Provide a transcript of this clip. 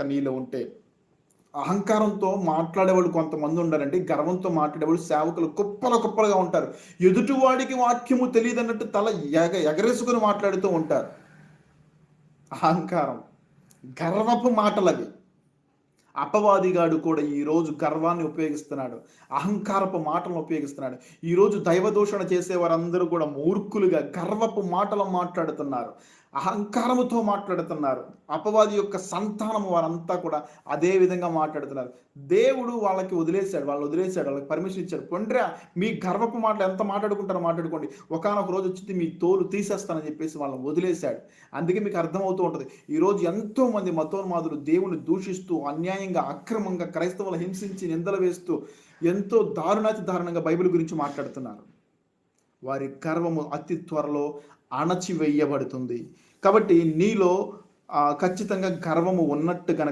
కనుక నీలో ఉంటే. అహంకారంతో మాట్లాడేవాళ్ళు కొంతమంది ఉండాలండి. గర్వంతో మాట్లాడేవాళ్ళు సేవకులు కుప్పల కుప్పలుగా ఉంటారు. ఎదుటివాడికి వాక్యము తెలియదు అన్నట్టు తల ఎగ ఎగరేసుకుని మాట్లాడుతూ ఉంటారు. అహంకారం. గర్వపు మాటలవి. అపవాదిగాడు కూడా ఈరోజు గర్వాన్ని ఉపయోగిస్తున్నాడు. అహంకారపు మాటలను ఉపయోగిస్తున్నాడు. ఈరోజు దైవదూషణ చేసే వారందరూ కూడా మూర్ఖులుగా గర్వపు మాటలు మాట్లాడుతున్నారు. అహంకారముతో మాట్లాడుతున్నారు. అపవాది యొక్క సంతానం వారంతా కూడా అదే విధంగా మాట్లాడుతున్నారు. దేవుడు వాళ్ళకి వదిలేశాడు వాళ్ళు వదిలేశాడు వాళ్ళకి పర్మిషన్ ఇచ్చాడు. పొండ్రా మీ గర్వపు మాటలు ఎంత మాట్లాడుకుంటారో మాట్లాడుకోండి. ఒకనొక రోజు వచ్చి మీ తోలు తీసేస్తానని చెప్పేసి వాళ్ళని వదిలేశాడు. అందుకే మీకు అర్థమవుతూ ఉంటుంది. ఈరోజు ఎంతో మంది మతోన్మాదులు దేవుని దూషిస్తూ అన్యాయంగా అక్రమంగా క్రైస్తవులు హింసించి నిందలు వేస్తూ ఎంతో దారుణాతి దారుణంగా బైబిల్ గురించి మాట్లాడుతున్నారు. వారి గర్వము అతి త్వరలో అణచివేయబడుతుంది. కాబట్టి నీలో ఖచ్చితంగా గర్వము ఉన్నట్టు కనుక